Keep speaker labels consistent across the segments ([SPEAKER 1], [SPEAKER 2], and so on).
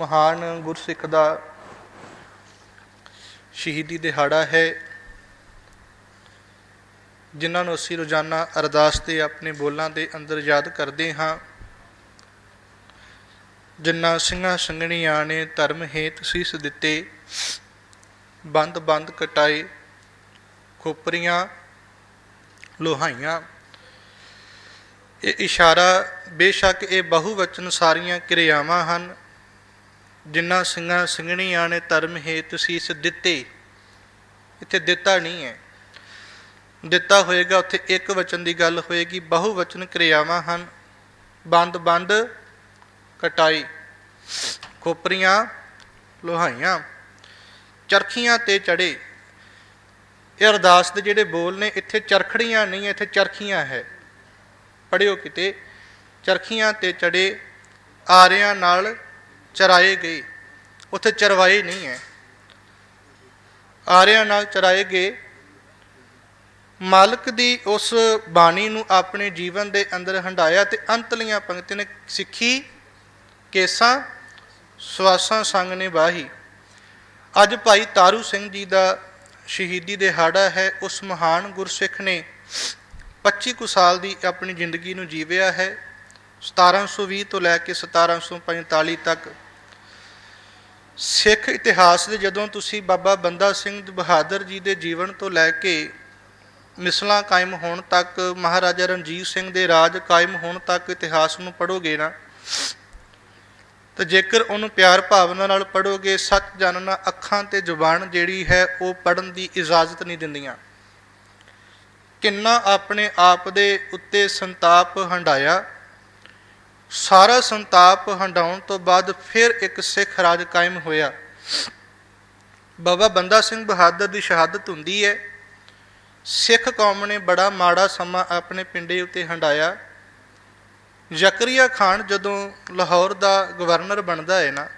[SPEAKER 1] ਮਹਾਨ ਗੁਰਸਿੱਖ ਦਾ ਸ਼ਹੀਦੀ ਦਿਹਾੜਾ ਹੈ, ਜਿਨ੍ਹਾਂ ਨੂੰ ਅਸੀਂ ਰੋਜ਼ਾਨਾ ਅਰਦਾਸ ਤੇ ਆਪਣੇ ਬੋਲਾਂ ਦੇ ਅੰਦਰ ਯਾਦ ਕਰਦੇ ਹਾਂ। ਜਿਨ੍ਹਾਂ ਸਿੰਘਾਂ ਸੰਗਣੀਆਂ ਨੇ ਧਰਮ ਹੇਤ ਸੀਸ ਦਿੱਤੇ, ਬੰਦ ਬੰਦ ਕਟਾਏ, ਖੋਪਰੀਆਂ ਲੋਹਾਈਆਂ। ਇਹ ਇਸ਼ਾਰਾ ਬੇਸ਼ੱਕ ਇਹ ਬਹੁਵਚਨ ਸਾਰੀਆਂ ਕਿਰਿਆਵਾਂ ਹਨ। ਜਿਨ੍ਹਾਂ ਸਿੰਘਾਂ ਸਿੰਘਣੀਆਂ ਨੇ ਧਰਮ ਹੇਤ ਸੀਸ ਦਿੱਤੇ, ਇੱਥੇ ਦਿੱਤਾ ਨਹੀਂ ਹੈ। ਦਿੱਤਾ ਹੋਏਗਾ, ਉੱਥੇ ਇੱਕ ਵਚਨ ਦੀ ਗੱਲ ਹੋਏਗੀ, ਬਹੁਵਚਨ ਕਿਰਿਆਵਾਂ ਹਨ, ਬੰਦ ਬੰਦ ਕਟਾਈ, ਖੋਪਰੀਆਂ ਲੋਹਾਈਆਂ, ਚਰਖੀਆਂ ਤੇ ਚੜੇ। ਇਹ ਅਰਦਾਸ ਦੇ ਜਿਹੜੇ ਬੋਲ ਨੇ, ਇੱਥੇ ਚਰਖੜੀਆਂ ਨਹੀਂ, ਇੱਥੇ ਚਰਖੀਆਂ ਹੈ। ਪੜਿਓ ਕਿਤੇ, ਚਰਖੀਆਂ ਤੇ ਚੜੇ, ਆਰਿਆਂ ਨਾਲ ਚਰਾਏ ਗਏ। ਉੱਥੇ ਚਰਵਾਏ ਨਹੀਂ ਹੈ। ਆਰਿਆਂ ਨਾਲ ਚਰਾਏ ਗਏ। ਮਾਲਕ ਦੀ ਉਸ ਬਾਣੀ ਨੂੰ ਆਪਣੇ ਜੀਵਨ ਦੇ ਅੰਦਰ ਹੰਡਾਇਆ ਤੇ ਅੰਤਲੀਆਂ ਪੰਕਤੀ ਨੇ ਸਿੱਖੀ, ਕੇਸਾਂ, ਸਵਾਸਾਂ ਸੰਗ ਨੇ ਬਾਹੀ ਅੱਜ ਭਾਈ ਤਾਰੂ ਸਿੰਘ ਜੀ ਦਾ ਸ਼ਹੀਦੀ ਦਿਹਾੜਾ ਹੈ। ਉਸ ਮਹਾਨ ਗੁਰਸਿੱਖ ਨੇ 25 ਕੁ ਸਾਲ ਦੀ ਆਪਣੀ ਜ਼ਿੰਦਗੀ ਨੂੰ ਜੀਵਿਆ ਹੈ। 1720 ਤੋਂ ਲੈ ਕੇ 1745 ਤੱਕ। ਸਿੱਖ ਇਤਿਹਾਸ ਦੇ ਜਦੋਂ ਤੁਸੀਂ ਬਾਬਾ ਬੰਦਾ ਸਿੰਘ ਬਹਾਦਰ ਜੀ ਦੇ ਜੀਵਨ ਤੋਂ ਲੈ ਕੇ ਮਿਸਲਾਂ ਕਾਇਮ ਹੋਣ ਤੱਕ, ਮਹਾਰਾਜਾ ਰਣਜੀਤ ਸਿੰਘ ਦੇ ਰਾਜ ਕਾਇਮ ਹੋਣ ਤੱਕ ਇਤਿਹਾਸ ਨੂੰ ਪੜੋਗੇ ਨਾ, ਤਾਂ ਜੇਕਰ ਉਹਨੂੰ ਪਿਆਰ ਭਾਵਨਾ ਨਾਲ ਪੜੋਗੇ ਸੱਚ ਜਾਣਨਾ ਅੱਖਾਂ ਤੇ ਜ਼ੁਬਾਨ ਜਿਹੜੀ ਹੈ ਉਹ ਪੜਨ ਦੀ ਇਜਾਜ਼ਤ ਨਹੀਂ ਦਿੰਦੀਆਂ। ਕਿੰਨਾ ਆਪਣੇ ਆਪ ਦੇ ਉੱਤੇ ਸੰਤਾਪ ਹੰਡਾਇਆ ਸਾਰਾ ਸੰਤਾਪ ਹੰਡਾਉਣ ਤੋਂ ਬਾਅਦ ਫਿਰ ਇੱਕ ਸਿੱਖ ਰਾਜ ਕਾਇਮ ਹੋਇਆ। ਬਾਬਾ ਬੰਦਾ ਸਿੰਘ ਬਹਾਦਰ ਦੀ ਸ਼ਹਾਦਤ ਹੁੰਦੀ ਹੈ। ਸਿੱਖ ਕੌਮ ਨੇ ਬੜਾ ਮਾੜਾ ਸਮਾਂ ਆਪਣੇ ਪਿੰਡੇ ਉੱਤੇ ਹੰਡਾਇਆ ਜ਼ਕਰੀਆ ਖਾਨ ਜਦੋਂ ਲਾਹੌਰ ਦਾ ਗਵਰਨਰ ਬਣਦਾ ਹੈ ਨਾ,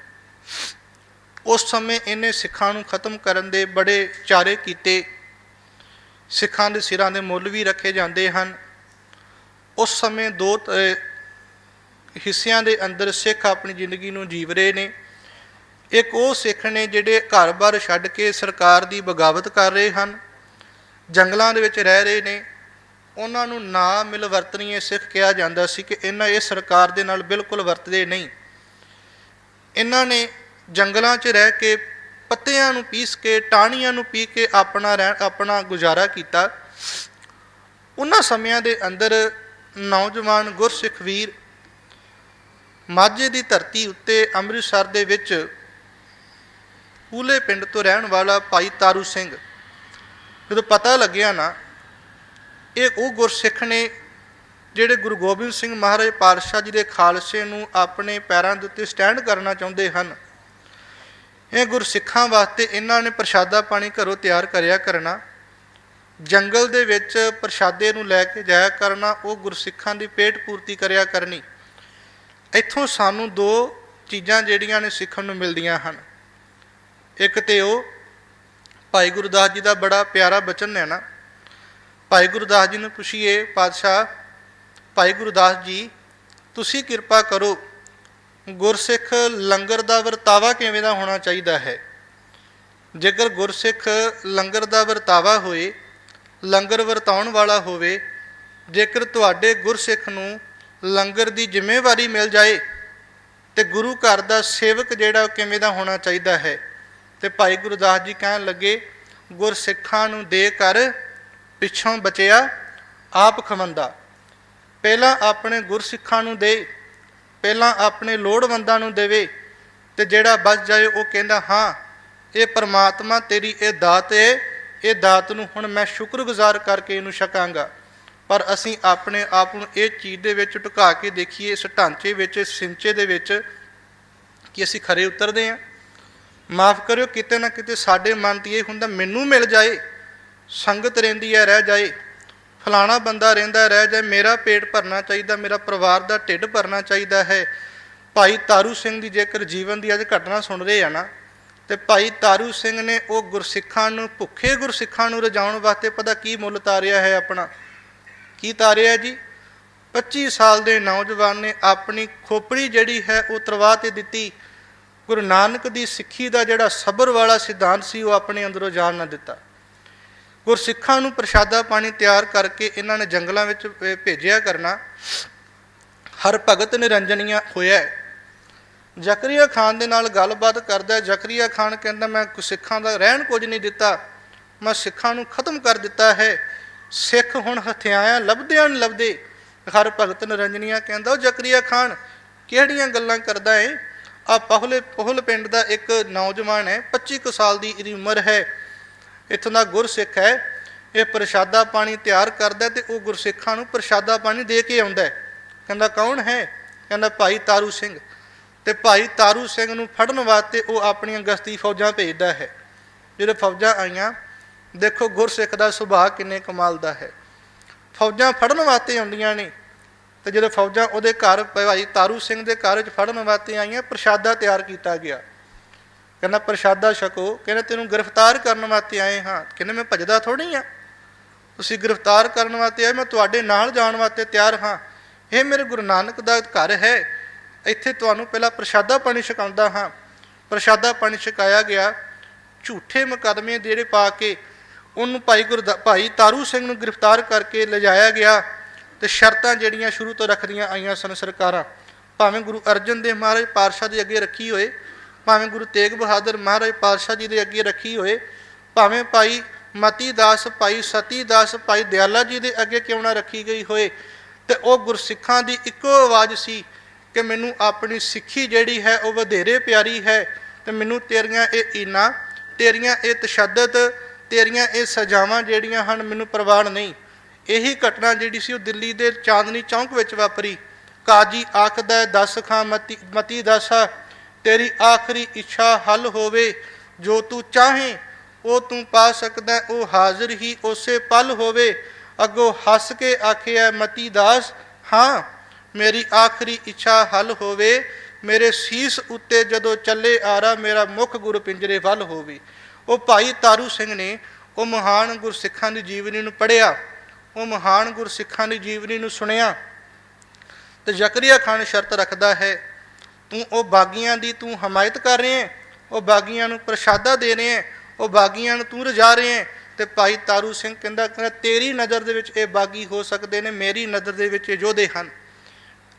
[SPEAKER 1] ਉਸ ਸਮੇਂ ਇਹਨੇ ਸਿੱਖਾਂ ਨੂੰ ਖਤਮ ਕਰਨ ਦੇ ਬੜੇ ਚਾਰੇ ਕੀਤੇ। ਸਿੱਖਾਂ ਦੇ ਸਿਰਾਂ ਦੇ ਮੁੱਲ ਵੀ ਰੱਖੇ ਜਾਂਦੇ ਹਨ। ਉਸ ਸਮੇਂ ਦੋ ਤ- ਹਿੱਸਿਆਂ ਦੇ ਅੰਦਰ ਸਿੱਖ ਆਪਣੀ ਜ਼ਿੰਦਗੀ ਨੂੰ ਜੀਵ ਰਹੇ ਨੇ। ਇੱਕ ਉਹ ਸਿੱਖ ਨੇ ਜਿਹੜੇ ਘਰ-ਬਾਰ ਛੱਡ ਕੇ ਸਰਕਾਰ ਦੀ ਬਗਾਵਤ ਕਰ ਰਹੇ ਹਨ, ਜੰਗਲਾਂ ਦੇ ਵਿੱਚ ਰਹਿ ਰਹੇ ਨੇ। ਉਹਨਾਂ ਨੂੰ ਨਾ ਮਿਲ ਵਰਤਣੀਏ ਸਿੱਖ ਕਿਹਾ ਜਾਂਦਾ ਸੀ ਕਿ ਇਹਨਾਂ ਇਹ ਸਰਕਾਰ ਦੇ ਨਾਲ ਬਿਲਕੁਲ ਵਰਤਦੇ ਨਹੀਂ। ਇਹਨਾਂ ਨੇ ਜੰਗਲਾਂ 'ਚ ਰਹਿ ਕੇ ਪੱਤਿਆਂ ਨੂੰ ਪੀਸ ਕੇ, ਟਾਹਣੀਆਂ ਨੂੰ ਪੀ ਕੇ ਆਪਣਾ ਰਹਿਣ ਆਪਣਾ ਗੁਜ਼ਾਰਾ ਕੀਤਾ। ਉਹਨਾਂ ਸਮਿਆਂ ਦੇ ਅੰਦਰ ਨੌਜਵਾਨ ਗੁਰਸਿੱਖ ਵੀਰ ਮਾਝੇ ਦੀ ਧਰਤੀ ਉੱਤੇ ਅੰਮ੍ਰਿਤਸਰ ਦੇ ਵਿੱਚ ਪੂਲੇ ਪਿੰਡ ਤੋਂ ਰਹਿਣ ਵਾਲਾ ਭਾਈ ਤਾਰੂ ਸਿੰਘ। ਜਦੋਂ ਪਤਾ ਲੱਗਿਆ ਨਾ, ਇਹ ਉਹ ਗੁਰਸਿੱਖ ਨੇ ਜਿਹੜੇ ਗੁਰੂ ਗੋਬਿੰਦ ਸਿੰਘ ਮਹਾਰਾਜ ਪਾਤਸ਼ਾਹ ਜੀ ਦੇ ਖਾਲਸੇ ਨੂੰ ਆਪਣੇ ਪੈਰਾਂ ਦੇ ਉੱਤੇ ਸਟੈਂਡ ਕਰਨਾ ਚਾਹੁੰਦੇ ਹਨ, ਇਹ ਗੁਰਸਿੱਖਾਂ ਵਾਸਤੇ ਇਹਨਾਂ ਨੇ ਪ੍ਰਸ਼ਾਦਾ ਪਾਣੀ ਘਰੋਂ ਤਿਆਰ ਕਰਿਆ ਕਰਨਾ, ਜੰਗਲ ਦੇ ਵਿੱਚ ਪ੍ਰਸ਼ਾਦੇ ਨੂੰ ਲੈ ਕੇ ਜਾਇਆ ਕਰਨਾ, ਉਹ ਗੁਰਸਿੱਖਾਂ ਦੀ ਪੇਟ ਪੂਰਤੀ ਕਰਿਆ ਕਰਨੀ। ਇੱਥੋਂ ਸਾਨੂੰ ਦੋ ਚੀਜ਼ਾਂ ਜਿਹੜੀਆਂ ਨੇ ਸਿੱਖਣ ਨੂੰ ਮਿਲਦੀਆਂ ਹਨ। ਇੱਕ ਤੇ ਉਹ ਭਾਈ ਗੁਰਦਾਸ ਜੀ ਦਾ ਬੜਾ ਪਿਆਰਾ ਬਚਨ ਹੈ ਨਾ। ਭਾਈ ਗੁਰਦਾਸ ਜੀ ਨੂੰ ਪੁੱਛੀਏ, ਪਾਤਸ਼ਾਹ, ਭਾਈ ਗੁਰਦਾਸ ਜੀ, ਤੁਸੀਂ ਕਿਰਪਾ ਕਰੋ, ਗੁਰਸਿੱਖ ਲੰਗਰ ਦਾ ਵਰਤਾਵਾ ਕਿਵੇਂ ਦਾ ਹੋਣਾ ਚਾਹੀਦਾ ਹੈ? ਜੇਕਰ ਗੁਰਸਿੱਖ ਲੰਗਰ ਦਾ ਵਰਤਾਵਾ ਹੋਏ, ਲੰਗਰ ਵਰਤਾਉਣ ਵਾਲਾ ਹੋਵੇ, ਜੇਕਰ ਤੁਹਾਡੇ ਗੁਰਸਿੱਖ ਨੂੰ ਲੰਗਰ ਦੀ ਜ਼ਿੰਮੇਵਾਰੀ ਮਿਲ ਜਾਏ ਤੇ ਗੁਰੂ ਘਰ ਦਾ ਸੇਵਕ ਜਿਹੜਾ ਉਹ ਕਿਵੇਂ ਦਾ ਹੋਣਾ ਚਾਹੀਦਾ ਹੈ? ਤੇ ਭਾਈ ਗੁਰਦਾਸ ਜੀ ਕਹਿਣ ਲੱਗੇ, ਗੁਰਸਿੱਖਾਂ ਨੂੰ ਦੇ ਕਰ ਪਿੱਛੋਂ ਬਚਿਆ ਆਪ ਖਵੰਦਾ। ਪਹਿਲਾਂ ਆਪਣੇ ਗੁਰਸਿੱਖਾਂ ਨੂੰ ਦੇ, ਪਹਿਲਾਂ ਆਪਣੇ ਲੋੜਵੰਦਾਂ ਨੂੰ ਦੇਵੇ ਤੇ ਜਿਹੜਾ ਬਚ ਜਾਏ ਉਹ ਕਹਿੰਦਾ, ਹਾਂ, ਇਹ ਪ੍ਰਮਾਤਮਾ ਤੇਰੀ ਇਹ ਦਾਤ ਹੈ ਇਹ ਦਾਤ ਨੂੰ ਹੁਣ ਮੈਂ ਸ਼ੁਕਰਗੁਜ਼ਾਰ ਕਰਕੇ ਇਹਨੂੰ ਛਕਾਂਗਾ। ਪਰ ਅਸੀਂ ਆਪਣੇ ਆਪ ਨੂੰ ਇਹ ਚੀਜ਼ ਦੇ ਵਿੱਚ ਢੁਕਾ ਕੇ ਦੇਖੀਏ, ਇਸ ਢਾਂਚੇ ਵਿੱਚ, ਇਸ ਸਿੰਚੇ ਦੇ ਵਿੱਚ ਕਿ ਅਸੀਂ ਖਰੇ ਉਤਰਦੇ ਹਾਂ। ਮਾਫ ਕਰਿਓ, ਕਿਤੇ ਨਾ ਕਿਤੇ ਸਾਡੇ ਮਨ 'ਤੇ ਇਹ ਹੁੰਦਾ, ਮੈਨੂੰ ਮਿਲ ਜਾਏ, ਸੰਗਤ ਰਹਿੰਦੀ ਹੈ, ਰਹਿ ਜਾਏ, ਫਲਾਣਾ ਬੰਦਾ ਰਹਿੰਦਾ, ਰਹਿ ਜਾਏ, ਮੇਰਾ ਪੇਟ ਭਰਨਾ ਚਾਹੀਦਾ, ਮੇਰਾ ਪਰਿਵਾਰ ਦਾ ਢਿੱਡ ਭਰਨਾ ਚਾਹੀਦਾ ਹੈ। ਭਾਈ ਤਾਰੂ ਸਿੰਘ ਦੀ ਜੇਕਰ ਜੀਵਨ ਦੀ ਅੱਜ ਘਟਨਾ ਸੁਣ ਰਹੇ ਆ ਨਾ, ਤੇ ਭਾਈ ਤਾਰੂ ਸਿੰਘ ਨੇ ਉਹ ਗੁਰਸਿੱਖਾਂ ਨੂੰ, ਭੁੱਖੇ ਗੁਰਸਿੱਖਾਂ ਨੂੰ ਰਜਾਉਣ ਵਾਸਤੇ ਪਤਾ ਕੀ ਮੁੱਲ ਤਾਰਿਆ ਹੈ ਆਪਣਾ। ਕੀ ਤਾਰਿਆ ਜੀ? 25 ਸਾਲ ਦੇ ਨੌਜਵਾਨ ਨੇ ਆਪਣੀ ਖੋਪੜੀ ਜਿਹੜੀ ਹੈ ਉਹ ਤਰਵਾ ਤੇ ਦਿੱਤੀ। ਗੁਰੂ ਨਾਨਕ ਦੀ ਸਿੱਖੀ ਦਾ ਜਿਹੜਾ ਸਬਰ ਵਾਲਾ ਸਿਧਾਂਤ ਸੀ, ਉਹ ਆਪਣੇ ਅੰਦਰੋਂ ਜਾਣ ਨਾ ਦਿੱਤਾ। ਗੁਰਸਿੱਖਾਂ ਨੂੰ ਪ੍ਰਸ਼ਾਦਾ ਪਾਣੀ ਤਿਆਰ ਕਰਕੇ ਇਹਨਾਂ ਨੇ ਜੰਗਲਾਂ ਵਿੱਚ ਭੇਜਿਆ ਕਰਨਾ। ਹਰ ਭਗਤ ਨਿਰੰਜਨੀਆਂ ਹੋਇਆ ਹੈ। ਜ਼ਕਰੀਆ ਖਾਨ ਦੇ ਨਾਲ ਗੱਲਬਾਤ ਕਰਦਾ ਹੈ। ਜ਼ਕਰੀਆ ਖਾਨ ਕਹਿੰਦਾ, ਮੈਂ ਸਿੱਖਾਂ ਦਾ ਰਹਿਣ ਕੁਝ ਨਹੀਂ ਦਿੱਤਾ। ਮੈਂ ਸਿੱਖਾਂ ਨੂੰ ਖਤਮ ਕਰ ਦਿੱਤਾ ਹੈ। ਸਿੱਖ ਹੁਣ ਹਥਿਆਰਾਂ ਲੱਭਦਿਆਂ ਨਹੀਂ ਲੱਭਦੇ। ਹਰ ਭਗਤ ਨਿਰੰਜਨੀਆਂ ਕਹਿੰਦਾ, ਉਹ ਜ਼ਕਰੀਆ ਖਾਨ, ਕਿਹੜੀਆਂ ਗੱਲਾਂ ਕਰਦਾ ਏ? ਆ ਪਹਲੇ, ਪਹਲ ਪਿੰਡ ਦਾ ਇੱਕ ਨੌਜਵਾਨ ਹੈ 25 ਕੁ ਸਾਲ ਦੀ ਇਹਦੀ ਉਮਰ ਹੈ। ਇੱਥੋਂ ਦਾ ਗੁਰਸਿੱਖ ਹੈ, ਇਹ ਪ੍ਰਸ਼ਾਦਾ ਪਾਣੀ ਤਿਆਰ ਕਰਦਾ ਹੈ ਤੇ ਉਹ ਗੁਰਸਿੱਖਾਂ ਨੂੰ ਪ੍ਰਸ਼ਾਦਾ ਪਾਣੀ ਦੇ ਕੇ ਆਉਂਦਾ ਕਹਿੰਦਾ, ਕੌਣ ਹੈ? ਕਹਿੰਦਾ, ਭਾਈ ਤਾਰੂ ਸਿੰਘ। ਤੇ ਭਾਈ ਤਾਰੂ ਸਿੰਘ ਨੂੰ ਫੜਨ ਵਾਸਤੇ ਉਹ ਆਪਣੀਆਂ ਗਸ਼ਤੀ ਫੌਜਾਂ ਭੇਜਦਾ ਹੈ। ਜਿਹੜੇ ਫੌਜਾਂ ਆਈਆਂ ਦੇਖੋ ਗੁਰਸਿੱਖ ਦਾ ਸੁਭਾਅ ਕਿੰਨੇ ਕਮਾਲ ਦਾ ਹੈ। ਫੌਜਾਂ ਫੜਨ ਵਾਸਤੇ ਆਉਂਦੀਆਂ ਨੇ। ਤੇ ਜਦੋਂ ਫੌਜਾਂ ਉਹਦੇ ਘਰ, ਭਾਈ ਤਾਰੂ ਸਿੰਘ ਦੇ ਘਰ ਵਿੱਚ ਫੜਨ ਵਾਸਤੇ ਆਈਆਂ, ਪ੍ਰਸ਼ਾਦਾ ਤਿਆਰ ਕੀਤਾ ਗਿਆ। ਕਹਿੰਦਾ, ਪ੍ਰਸ਼ਾਦਾ ਛਕੋ। ਕਹਿੰਦਾ, ਤੈਨੂੰ ਗ੍ਰਿਫਤਾਰ ਕਰਨ ਵਾਸਤੇ ਆਏ ਹਾਂ। ਕਹਿੰਦੇ, ਮੈਂ ਭਜਦਾ ਥੋੜੀ ਆ ਤੁਸੀਂ ਗ੍ਰਿਫਤਾਰ ਕਰਨ ਵਾਸਤੇ ਆਏ, ਮੈਂ ਤੁਹਾਡੇ ਨਾਲ ਜਾਣ ਵਾਸਤੇ ਤਿਆਰ ਹਾਂ। ਇਹ ਮੇਰੇ ਗੁਰੂ ਨਾਨਕ ਦਾ ਘਰ ਹੈ। ਇੱਥੇ ਤੁਹਾਨੂੰ ਪਹਿਲਾਂ ਪ੍ਰਸ਼ਾਦਾ ਪਾਣੀ ਛਕਾਉਂਦਾ ਹਾਂ। ਪ੍ਰਸ਼ਾਦਾ ਪਾਣੀ ਛਕਾਇਆ ਗਿਆ। ਝੂਠੇ ਮੁਕੱਦਮੇ ਜਿਹੜੇ ਪਾ ਕੇ ਉਹਨੂੰ ਭਾਈ ਗੁਰਦਾ, ਭਾਈ ਤਾਰੂ ਸਿੰਘ ਨੂੰ ਗ੍ਰਿਫਤਾਰ ਕਰਕੇ ਲਿਜਾਇਆ ਗਿਆ ਤੇ ਸ਼ਰਤਾਂ ਜਿਹੜੀਆਂ ਸ਼ੁਰੂ ਤੋਂ ਰੱਖਦੀਆਂ ਆਈਆਂ ਸਨ ਸਰਕਾਰਾਂ। ਭਾਵੇਂ ਗੁਰੂ ਅਰਜਨ ਦੇਵ ਮਹਾਰਾਜ ਪਾਤਸ਼ਾਹ ਦੇ ਅੱਗੇ ਰੱਖੀ ਹੋਏ, ਭਾਵੇਂ ਗੁਰੂ ਤੇਗ ਬਹਾਦਰ ਮਹਾਰਾਜ ਪਾਤਸ਼ਾਹ ਜੀ ਦੇ ਅੱਗੇ ਰੱਖੀ ਹੋਏ, ਭਾਵੇਂ ਭਾਈ ਮਤੀ ਦਾਸ ਭਾਈ ਸਤੀ ਦਾਸ ਭਾਈ ਦਿਆਲਾ ਜੀ ਦੇ ਅੱਗੇ ਕਿਉਂ ਨਾ ਰੱਖੀ ਗਈ ਹੋਏ, ਤੇ ਉਹ ਗੁਰਸਿੱਖਾਂ ਦੀ ਇੱਕੋ ਆਵਾਜ਼ ਸੀ ਕਿ ਮੈਨੂੰ ਆਪਣੀ ਸਿੱਖੀ ਜਿਹੜੀ ਹੈ ਉਹ ਵਧੇਰੇ ਪਿਆਰੀ ਹੈ ਤੇ ਮੈਨੂੰ ਤੇਰੀਆਂ ਇਹ ਈਨਾ, ਤੇਰੀਆਂ ਇਹ ਤਸ਼ੱਦਦ ਤੇਰੀਆਂ ਇਹ ਸਜ਼ਾਵਾਂ ਜਿਹੜੀਆਂ ਹਨ ਮੈਨੂੰ ਪ੍ਰਵਾਨ ਨਹੀਂ। ਇਹੀ ਘਟਨਾ ਜਿਹੜੀ ਸੀ ਉਹ ਦਿੱਲੀ ਦੇ ਚਾਂਦਨੀ ਚੌਂਕ ਵਿੱਚ ਵਾਪਰੀ। ਕਾਜੀ ਆਖਦਾ ਦਸ ਖਾਂ, ਮਤੀ ਮਤੀ ਦਾਸਾ, ਤੇਰੀ ਆਖਰੀ ਇੱਛਾ ਹੱਲ ਹੋਵੇ। ਜੋ ਤੂੰ ਚਾਹੇ, ਉਹ ਤੂੰ ਪਾ ਸਕਦਾ ਉਹ ਹਾਜ਼ਰ ਹੀ ਉਸੇ ਪਲ ਹੋਵੇ। ਅੱਗੋਂ ਹੱਸ ਕੇ ਆਖਿਆ, ਮਤੀ ਦਾਸ, ਹਾਂ, ਮੇਰੀ ਆਖਰੀ ਇੱਛਾ ਹੱਲ ਹੋਵੇ। ਮੇਰੇ ਸੀਸ ਉੱਤੇ ਜਦੋਂ ਚੱਲੇ ਆਰਾ, ਮੇਰਾ ਮੁਖ ਗੁਰੂ ਪਿੰਜਰੇ ਵੱਲ ਹੋਵੇ। ਉਹ ਭਾਈ ਤਾਰੂ ਸਿੰਘ ਨੇ ਉਹ ਮਹਾਨ ਗੁਰਸਿੱਖਾਂ ਦੀ ਜੀਵਨੀ ਨੂੰ ਪੜ੍ਹਿਆ, ਉਹ ਮਹਾਨ ਗੁਰਸਿੱਖਾਂ ਦੀ ਜੀਵਨੀ ਨੂੰ ਸੁਣਿਆ ਤੇ ਜ਼ਕਰੀਆ ਖਾਨ ਸ਼ਰਤ ਰੱਖਦਾ ਹੈ, ਤੂੰ ਉਹ ਬਾਗੀਆਂ ਦੀ ਤੂੰ ਹਮਾਇਤ ਕਰ ਰਿਹਾ ਹੈ, ਉਹ ਬਾਗੀਆਂ ਨੂੰ ਪ੍ਰਸ਼ਾਦਾ ਦੇ ਰਹੇ ਹੈ, ਉਹ ਬਾਗੀਆਂ ਨੂੰ ਤੂੰ ਰਜਾ ਰਹੇ ਹੈ। ਤੇ ਭਾਈ ਤਾਰੂ ਸਿੰਘ ਕਹਿੰਦਾ ਕਹਿੰਦਾ ਤੇਰੀ ਨਜ਼ਰ ਦੇ ਵਿੱਚ ਇਹ ਬਾਗੀ ਹੋ ਸਕਦੇ ਨੇ, ਮੇਰੀ ਨਜ਼ਰ ਦੇ ਵਿੱਚ ਇਹ ਯੋਧੇ ਹਨ।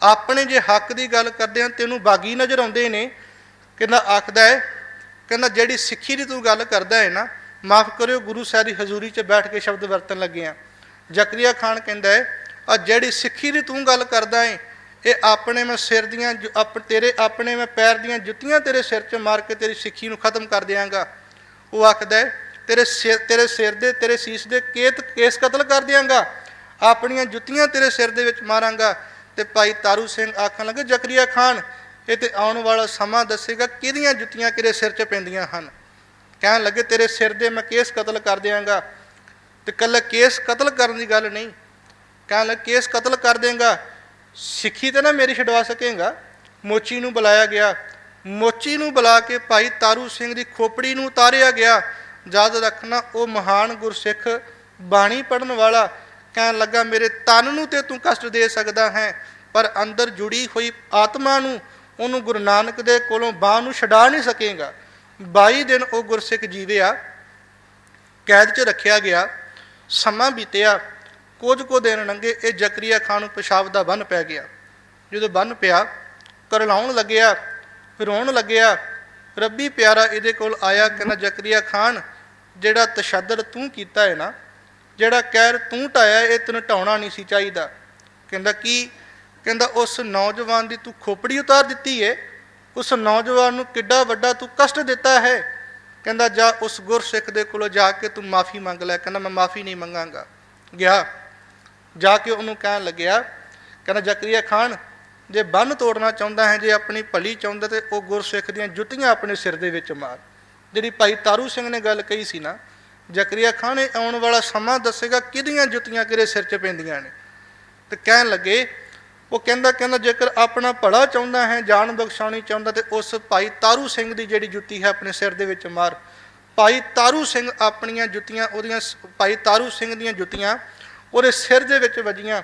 [SPEAKER 1] ਆਪਣੇ ਜੇ ਹੱਕ ਦੀ ਗੱਲ ਕਰਦੇ ਆ ਤੈਨੂੰ ਬਾਗੀ ਨਜ਼ਰ ਆਉਂਦੇ ਨੇ। ਕਹਿੰਦਾ, ਆਖਦਾ ਹੈ ਕਹਿੰਦਾ, ਜਿਹੜੀ ਸਿੱਖੀ ਦੀ ਤੂੰ ਗੱਲ ਕਰਦਾ ਹੈ ਨਾ, ਮਾਫ ਕਰਿਓ, ਗੁਰੂ ਸਾਹਿਬ ਦੀ ਹਜ਼ੂਰੀ 'ਚ ਬੈਠ ਕੇ ਸ਼ਬਦ ਵਰਤਣ ਲੱਗੇ ਆ। ਜ਼ਕਰੀਆ ਖਾਨ ਕਹਿੰਦਾ ਹੈ ਆ ਜਿਹੜੀ ਸਿੱਖੀ ਦੀ ਤੂੰ ਗੱਲ ਕਰਦਾ ਹੈ ਇਹ ਆਪਣੇ ਮੈਂ ਸਿਰ ਦੀਆਂ ਆਪ, ਤੇਰੇ ਆਪਣੇ ਮੈਂ ਪੈਰ ਦੀਆਂ ਜੁੱਤੀਆਂ ਤੇਰੇ ਸਿਰ 'ਚ ਮਾਰ ਕੇ ਤੇਰੀ ਸਿੱਖੀ ਨੂੰ ਖਤਮ ਕਰ ਦਿਆਂਗਾ। ਉਹ ਆਖਦਾ ਹੈ ਤੇਰੇ ਸਿਰ ਤੇਰੇ ਸਿਰ ਦੇ, ਤੇਰੇ ਸੀਸ ਦੇ ਕੇਤ, ਕੇਸ ਕਤਲ ਕਰ ਦਿਆਂਗਾ। ਆਪਣੀਆਂ ਜੁੱਤੀਆਂ ਤੇਰੇ ਸਿਰ ਦੇ ਵਿੱਚ ਮਾਰਾਂਗਾ। ਤੇ ਭਾਈ ਤਾਰੂ ਸਿੰਘ ਆਖਣ ਲੱਗੇ, ਜ਼ਕਰੀਆ ਖਾਨ ਇਹ ਤੇ ਆਉਣ ਵਾਲਾ ਸਮਾਂ ਦੱਸੇਗਾ ਕਿਹਦੀਆਂ ਜੁੱਤੀਆਂ ਕਿਹਦੇ ਸਿਰ 'ਚ ਪੈਂਦੀਆਂ ਹਨ। ਕਹਿਣ ਲੱਗੇ, ਤੇਰੇ ਸਿਰ ਦੇ ਮੈਂ ਕੇਸ ਕਤਲ ਕਰ ਦਿਆਂਗਾ। ਤੇ ਕੱਲਾ ਕੇਸ ਕਤਲ ਕਰਨ ਦੀ ਗੱਲ ਨਹੀਂ। ਕਹਿਣ ਲੱਗੇ, ਕੇਸ ਕਤਲ ਕਰ ਦੇਂਗਾ ਸਿੱਖੀ ਤੇ ਨਾ ਮੇਰੀ ਛਡਵਾ ਸਕੇਗਾ। ਮੋਚੀ ਨੂੰ ਬੁਲਾਇਆ ਗਿਆ। ਮੋਚੀ ਨੂੰ ਬੁਲਾ ਕੇ ਭਾਈ ਤਾਰੂ ਸਿੰਘ ਦੀ ਖੋਪੜੀ ਨੂੰ ਉਤਾਰਿਆ ਗਿਆ। ਯਾਦ ਰੱਖਣਾ, ਉਹ ਮਹਾਨ ਗੁਰਸਿੱਖ ਬਾਣੀ ਪੜਨ ਵਾਲਾ। ਕਹਿਣ ਲੱਗਾ, ਮੇਰੇ ਤਨ ਨੂੰ ਤੇ ਤੂੰ ਕਸ਼ਟ ਦੇ ਸਕਦਾ ਹੈ, ਪਰ ਅੰਦਰ ਜੁੜੀ ਹੋਈ ਆਤਮਾ ਨੂੰ ਉਹਨੂੰ ਗੁਰੂ ਨਾਨਕ ਦੇ ਕੋਲੋਂ ਬਾਹ ਨੂੰ ਛਡਾ ਨਹੀਂ ਸਕੇਗਾ। 22 ਦਿਨ ਉਹ ਗੁਰਸਿੱਖ ਜੀਵਿਆ, ਕੈਦ 'ਚ ਰੱਖਿਆ ਗਿਆ, ਸਮਾਂ ਬੀਤਿਆ, ਕੁਝ ਕੁ ਦਿਨ ਲੰਘੇ ਇਹ ਜ਼ਕਰੀਆ ਖਾਨ ਨੂੰ ਪਿਸ਼ਾਬ ਦਾ ਬੰਨ ਪੈ ਗਿਆ। ਜਦੋਂ ਬੰਨ ਪਿਆ, ਕਰਲਾਉਣ ਲੱਗਿਆ, ਰੋਣ ਲੱਗਿਆ, ਰੱਬੀ ਪਿਆਰਾ ਇਹਦੇ ਕੋਲ ਆਇਆ, ਕਹਿੰਦਾ, ਜ਼ਕਰੀਆ ਖਾਨ, ਜਿਹੜਾ ਤਸ਼ੱਦਦ ਤੂੰ ਕੀਤਾ ਹੈ ਨਾ, ਜਿਹੜਾ ਕਹਿਰ ਤੂੰ ਢਾਇਆ ਇਹ ਤੈਨੂੰ ਢਾਉਣਾ ਨਹੀਂ ਸੀ ਚਾਹੀਦਾ। ਕਹਿੰਦਾ, ਕੀ ਕਹਿੰਦਾ, ਉਸ ਨੌਜਵਾਨ ਦੀ ਤੂੰ ਖੋਪੜੀ ਉਤਾਰ ਦਿੱਤੀ ਏ। ਉਸ ਨੌਜਵਾਨ ਨੂੰ ਕਿੱਡਾ ਵੱਡਾ ਤੂੰ ਕਸ਼ਟ ਦਿੱਤਾ ਹੈ। ਕਹਿੰਦਾ, ਜਾ ਉਸ ਗੁਰਸਿੱਖ ਦੇ ਕੋਲੋਂ ਜਾ ਕੇ ਤੂੰ ਮਾਫੀ ਮੰਗ ਲੈ। ਕਹਿੰਦਾ, ਮੈਂ ਮਾਫੀ ਨਹੀਂ ਮੰਗਾਂਗਾ। ਗਿਆ। ਜਾ ਕੇ ਉਹਨੂੰ ਕਹਿਣ ਲੱਗਿਆ, ਕਹਿੰਦਾ, ਜ਼ਕਰੀਆ ਖਾਨ, ਜੇ ਬੰਨ ਤੋੜਨਾ ਚਾਹੁੰਦਾ ਹੈ, ਜੇ ਆਪਣੀ ਭਲੀ ਚਾਹੁੰਦਾ ਤੇ ਉਹ ਗੁਰਸਿੱਖ ਦੀਆਂ ਜੁੱਤੀਆਂ ਆਪਣੇ ਸਿਰ ਦੇ ਵਿੱਚ ਮਾਰ। ਜਿਹੜੀ ਭਾਈ ਤਾਰੂ ਸਿੰਘ ਨੇ ਗੱਲ ਕਹੀ ਸੀ ਨਾ, ਜ਼ਕਰੀਆ ਖਾਨ ਇਹ ਆਉਣ ਵਾਲਾ ਸਮਾਂ ਦੱਸੇਗਾ ਕਿਹਦੀਆਂ ਜੁੱਤੀਆਂ ਕਿਹੜੇ ਸਿਰ 'ਚ ਪੈਂਦੀਆਂ ਨੇ। ਤੇ ਕਹਿਣ ਲੱਗੇ ਉਹ ਕਹਿੰਦਾ ਕਹਿੰਦਾ, ਜੇਕਰ ਆਪਣਾ ਭਲਾ ਚਾਹੁੰਦਾ ਹੈ ਜਾਨ ਬਖਸ਼ਾਉਣੀ ਚਾਹੁੰਦਾ, ਤੇ ਉਸ ਭਾਈ ਤਾਰੂ ਸਿੰਘ ਦੀ ਜਿਹੜੀ ਜੁੱਤੀ ਹੈ ਆਪਣੇ ਸਿਰ ਦੇ ਵਿੱਚ ਮਾਰ। ਭਾਈ ਤਾਰੂ ਸਿੰਘ ਆਪਣੀਆਂ ਜੁੱਤੀਆਂ, ਉਹਦੀਆਂ ਸ- ਭਾਈ ਤਾਰੂ ਸਿੰਘ ਦੀਆਂ ਜੁੱਤੀਆਂ ਉਹਦੇ ਸਿਰ ਦੇ ਵਿੱਚ ਵੱਜੀਆਂ।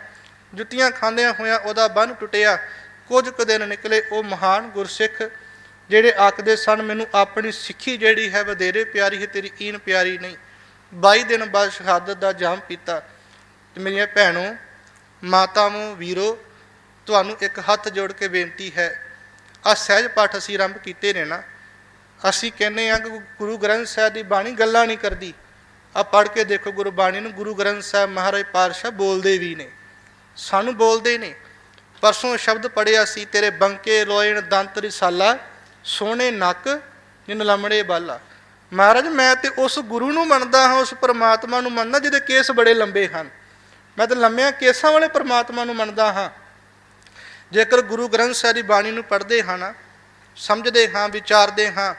[SPEAKER 1] ਜੁੱਤੀਆਂ ਖਾਂਦਿਆਂ ਹੋਇਆਂ ਉਹਦਾ ਬੰਨ ਟੁੱਟਿਆ। ਕੁਝ ਕੁ ਦਿਨ ਨਿਕਲੇ, ਉਹ ਮਹਾਨ ਗੁਰਸਿੱਖ ਜਿਹੜੇ ਆਖਦੇ ਸਨ, ਮੈਨੂੰ ਆਪਣੀ ਸਿੱਖੀ ਜਿਹੜੀ ਹੈ ਵਧੇਰੇ ਪਿਆਰੀ ਹੈ, ਤੇਰੀ ਈਨ ਪਿਆਰੀ ਨਹੀਂ। 22 ਦਿਨ ਬਾਅਦ ਸ਼ਹਾਦਤ ਦਾ ਜਾਮ ਪੀਤਾ। ਤੇ ਮੇਰੀਆਂ ਭੈਣੋ, ਮਾਤਾਵਾਂ, ਵੀਰੋ ਤੁਹਾਨੂੰ ਇੱਕ ਹੱਥ ਜੋੜ ਕੇ ਬੇਨਤੀ ਹੈ ਆ ਸਹਿਜ ਪਾਠ ਅਸੀਂ ਆਰੰਭ ਕੀਤੇ ਨੇ ਨਾ, ਅਸੀਂ ਕਹਿੰਦੇ ਹਾਂ ਕਿ ਗੁਰੂ ਗ੍ਰੰਥ ਸਾਹਿਬ ਦੀ ਬਾਣੀ ਗੱਲਾਂ ਨਹੀਂ ਕਰਦੀ। ਆ ਪੜ੍ਹ ਕੇ ਦੇਖੋ ਗੁਰੂ ਬਾਣੀ ਨੂੰ ਗੁਰੂ ਗ੍ਰੰਥ ਸਾਹਿਬ ਮਹਾਰਾਜ ਪਾਤਸ਼ਾਹ ਬੋਲਦੇ ਵੀ ਨੇ, ਸਾਨੂੰ ਬੋਲਦੇ ਨੇ। ਪਰਸੋਂ ਸ਼ਬਦ ਪੜਿਆ ਸੀ, ਤੇਰੇ ਬੰਕੇ ਲੋਇਣ ਦੰਤ ਰਿਸਾਲਾ, ਸੋਹਣੇ ਨੱਕ ਜਿਨ ਲੰਮੜੇ ਬਾਲਾ। ਮਹਾਰਾਜ, ਮੈਂ ਤੇ ਉਸ ਗੁਰੂ ਨੂੰ ਮੰਨਦਾ ਹਾਂ, ਉਸ ਪਰਮਾਤਮਾ ਨੂੰ ਮੰਨਦਾ, ਜਿਹਦੇ ਕੇਸ ਬੜੇ ਲੰਬੇ ਹਨ। ਮੈਂ ਤਾਂ ਲੰਮਿਆਂ ਕੇਸਾਂ ਵਾਲੇ ਪਰਮਾਤਮਾ ਨੂੰ ਮੰਨਦਾ ਹਾਂ। ਜੇਕਰ ਗੁਰੂ ਗ੍ਰੰਥ ਸਾਹਿਬ ਦੀ ਬਾਣੀ ਨੂੰ ਪੜ੍ਹਦੇ ਹਾਂ ਨਾ ਸਮਝਦੇ ਹਾਂ, ਵਿਚਾਰਦੇ ਹਾਂ,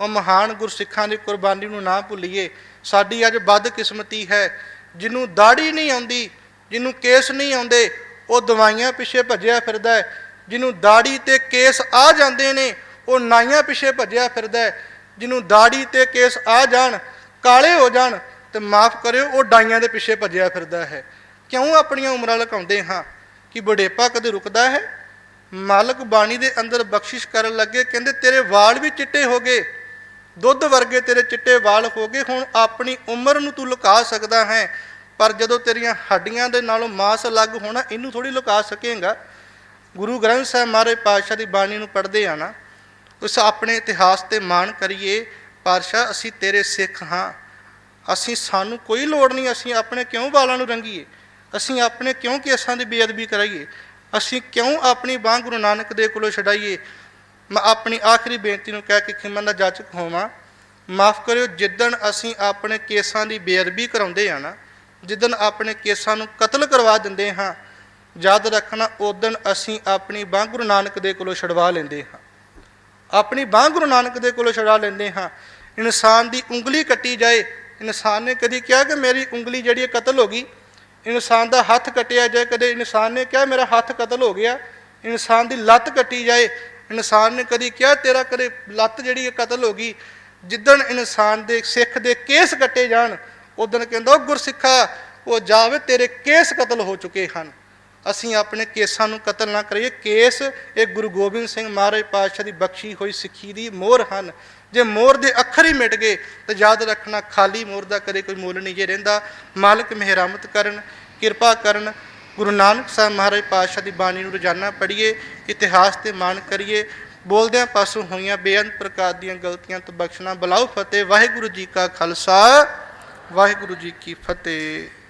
[SPEAKER 1] ਉਹ ਮਹਾਨ ਗੁਰਸਿੱਖਾਂ ਦੀ ਕੁਰਬਾਨੀ ਨੂੰ ਨਾ ਭੁੱਲੀਏ, ਸਾਡੀ ਅੱਜ ਬਦ ਕਿਸਮਤੀ ਹੈ। ਜਿਹਨੂੰ ਦਾੜੀ ਨਹੀਂ ਆਉਂਦੀ, ਜਿਹਨੂੰ ਕੇਸ ਨਹੀਂ ਆਉਂਦੇ, ਉਹ ਦਵਾਈਆਂ ਪਿੱਛੇ ਭੱਜਿਆ ਫਿਰਦਾ ਹੈ। ਜਿਹਨੂੰ ਦਾੜੀ ਤੇ ਕੇਸ ਆ ਜਾਂਦੇ ਨੇ, ਉਹ ਨਾਈਆਂ ਪਿੱਛੇ ਭੱਜਿਆ ਫਿਰਦਾ ਹੈ। ਜਿਹਨੂੰ ਦਾੜੀ ਤੇ ਕੇਸ ਆ ਜਾਣ, ਕਾਲੇ ਹੋ ਜਾਣ, ਤੇ ਮਾਫ ਕਰਿਓ, ਉਹ ਡਾਈਆਂ ਦੇ ਪਿੱਛੇ ਭੱਜਿਆ ਫਿਰਦਾ ਹੈ। ਕਿਉਂ ਆਪਣੀਆਂ ਉਮਰਾਂ ਲਕਾਉਂਦੇ ਹਾਂ? ਕਿ ਬੁਢੇਪਾ ਕਦੇ ਰੁਕਦਾ ਹੈ? ਮਾਲਕ ਬਾਣੀ ਦੇ ਅੰਦਰ ਬਖਸ਼ਿਸ਼ ਕਰਨ ਲੱਗੇ, ਕਹਿੰਦੇ, ਤੇਰੇ ਵਾਲ ਵੀ ਚਿੱਟੇ ਹੋ ਗਏ। ਦੁੱਧ ਵਰਗੇ ਤੇਰੇ ਚਿੱਟੇ ਵਾਲ ਹੋ ਗਏ। ਹੁਣ ਆਪਣੀ ਉਮਰ ਨੂੰ ਤੂੰ ਲੁਕਾ ਸਕਦਾ ਹੈ। ਪਰ ਜਦੋਂ ਤੇਰੀਆਂ ਹੱਡੀਆਂ ਦੇ ਨਾਲੋਂ ਮਾਸ ਅਲੱਗ ਹੋਣਾ, ਇਹਨੂੰ ਥੋੜੀ ਲੁਕਾ ਸਕੇਗਾ। ਗੁਰੂ ਗ੍ਰੰਥ ਸਾਹਿਬ ਮਹਾਰਾਜ ਪਾਤਸ਼ਾਹ ਦੀ ਬਾਣੀ ਨੂੰ ਪੜ੍ਹਦੇ ਆ ਨਾ, ਉਸ ਆਪਣੇ ਇਤਿਹਾਸ ਤੇ ਮਾਣ ਕਰੀਏ, ਪਾਤਸ਼ਾਹ, ਅਸੀਂ ਤੇਰੇ ਸਿੱਖ ਹਾਂ। ਅਸੀਂ, ਸਾਨੂੰ ਕੋਈ ਲੋੜ ਨਹੀਂ, ਅਸੀਂ ਆਪਣੇ ਕਿਉਂ ਵਾਲਾਂ ਨੂੰ ਰੰਗੀਏ? ਅਸੀਂ ਆਪਣੇ ਕਿਉਂ ਕੇਸਾਂ ਦੀ ਬੇਅਦਬੀ ਕਰਾਈਏ? ਅਸੀਂ ਕਿਉਂ ਆਪਣੀ ਬਾਂਹ ਗੁਰੂ ਨਾਨਕ ਦੇ ਕੋਲੋਂ ਛਡਾਈਏ? ਮੈਂ ਆਪਣੀ ਆਖਰੀ ਬੇਨਤੀ ਨੂੰ ਕਹਿ ਕੇ ਖਿਮਨ ਦਾ ਜਾਚਕ ਹੋਵਾਂ। ਮਾਫ ਕਰਿਓ, ਜਿੱਦਣ ਅਸੀਂ ਆਪਣੇ ਕੇਸਾਂ ਦੀ ਬੇਅਦਬੀ ਕਰਾਉਂਦੇ ਆ ਨਾ, ਜਿੱਦਣ ਆਪਣੇ ਕੇਸਾਂ ਨੂੰ ਕਤਲ ਕਰਵਾ ਦਿੰਦੇ ਹਾਂ, ਯਾਦ ਰੱਖਣਾ ਉਦਣ ਅਸੀਂ ਆਪਣੀ ਬਾਂਹ ਗੁਰੂ ਨਾਨਕ ਦੇ ਕੋਲੋਂ ਛਡਵਾ ਲੈਂਦੇ ਹਾਂ। ਆਪਣੀ ਬਾਂਹ ਗੁਰੂ ਨਾਨਕ ਦੇ ਕੋਲੋਂ ਛਡਾ ਲੈਂਦੇ ਹਾਂ। ਇਨਸਾਨ ਦੀ ਉਂਗਲੀ ਕੱਟੀ ਜਾਏ। ਇਨਸਾਨ ਨੇ ਕਦੀ ਕਿਹਾ ਕਿ ਮੇਰੀ ਉਂਗਲੀ ਜਿਹੜੀ ਹੈ ਕਤਲ ਹੋ ਗਈ? ਇਨਸਾਨ ਦਾ ਹੱਥ ਕੱਟਿਆ ਜਾਏ, ਕਦੇ ਇਨਸਾਨ ਨੇ ਕਿਹਾ, ਮੇਰਾ ਹੱਥ ਕਤਲ ਹੋ ਗਿਆ। ਇਨਸਾਨ ਦੀ ਲੱਤ ਕੱਟੀ ਜਾਏ। ਇਨਸਾਨ ਨੇ ਕਦੀ ਕਿਹਾ, ਤੇਰਾ ਕਦੇ ਲੱਤ ਜਿਹੜੀ ਹੈ ਕਤਲ ਹੋ ਗਈ। ਜਿੱਦਣ ਇਨਸਾਨ ਦੇ ਸਿੱਖ ਦੇ ਕੇਸ ਕੱਟੇ ਜਾਣ ਉਦਣ ਕਹਿੰਦਾ, ਉਹ ਗੁਰਸਿੱਖਾ, ਉਹ ਜਾਵੇ, ਤੇਰੇ ਕੇਸ ਕਤਲ ਹੋ ਚੁੱਕੇ ਹਨ। ਅਸੀਂ ਆਪਣੇ ਕੇਸਾਂ ਨੂੰ ਕਤਲ ਨਾ ਕਰੀਏ। ਕੇਸ ਇਹ ਗੁਰੂ ਗੋਬਿੰਦ ਸਿੰਘ ਮਹਾਰਾਜ ਪਾਤਸ਼ਾਹ ਦੀ ਬਖਸ਼ੀ ਹੋਈ ਸਿੱਖੀ ਦੀ ਮੋਹਰ ਹਨ। ਜੇ ਮੋਹਰ ਦੇ ਅੱਖਰ ਹੀ ਮਿਟ ਗਏ, ਤਾਂ ਯਾਦ ਰੱਖਣਾ ਖਾਲੀ ਮੋਹਰ ਦਾ ਕਦੇ ਕੋਈ ਮੁੱਲ ਨਹੀਂ ਜੇ ਰਹਿੰਦਾ। ਮਾਲਕ ਮਿਹਰਮਤ ਕਰਨ, ਕਿਰਪਾ ਕਰਨ। ਗੁਰੂ ਨਾਨਕ ਸਾਹਿਬ ਮਹਾਰਾਜ ਪਾਤਸ਼ਾਹ ਦੀ ਬਾਣੀ ਨੂੰ ਰੋਜ਼ਾਨਾ ਪੜ੍ਹੀਏ, ਇਤਿਹਾਸ ਤੇ ਮਾਣ ਕਰੀਏ। ਬੋਲਦਿਆਂ ਪਾਸੋਂ ਹੋਈਆਂ ਬੇਅੰਤ ਪ੍ਰਕਾਰ ਦੀਆਂ ਗਲਤੀਆਂ ਤੋਂ ਬਖਸ਼ਣਾ। ਬਲਾਉ ਫਤਿਹ। ਵਾਹਿਗੁਰੂ ਜੀ ਕਾ ਖਾਲਸਾ। ਵਾਹਿਗੁਰੂ ਜੀ ਕੀ ਫਤਿਹ।